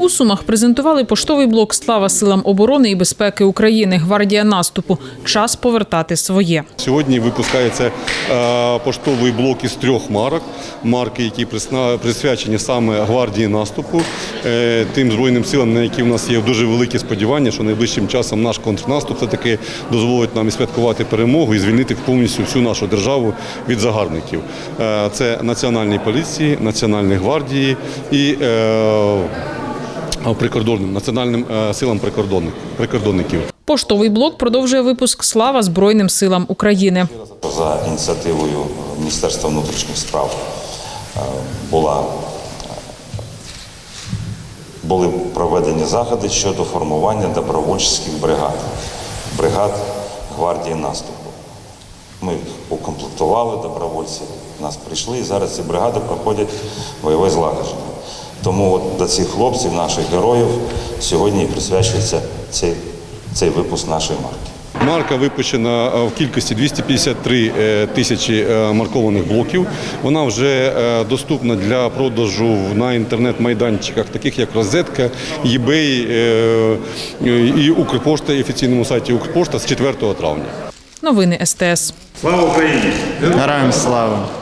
У Сумах презентували поштовий блок Слава силам оборони і безпеки України. Гвардія наступу. Час повертати своє. Сьогодні випускається е, поштовий блок із трьох марок. Марки, які присвячені саме гвардії наступу, тим збройним силам, на які в нас є дуже великі сподівання, що найближчим часом наш контрнаступ все таки дозволить нам і святкувати перемогу і звільнити повністю всю нашу державу від загарбників. Е, Це національні поліції, національні гвардії і е, прикордонним національним е, силам прикордонник- прикордонників. Поштовий блок продовжує випуск Слава Збройним силам України. За ініціативою Міністерства внутрішніх справ е, була, е, були проведені заходи щодо формування добровольчих бригад, бригад гвардії наступу. Ми укомплектували добровольців, нас прийшли, і зараз ці бригади проходять бойове злагодження. Тому от до цих хлопців, наших героїв, сьогодні присвячується цей, цей випуск нашої марки. Марка випущена е, в кількості 253 е, тисячі е, маркованих блоків. Вона вже доступна для продажу на інтернет-майданчиках, таких як Розетка, eBay і Укрпошта, і офіційному сайті Укрпошта з 4 травня. Новини СТС. Слава Україні! Героям слава!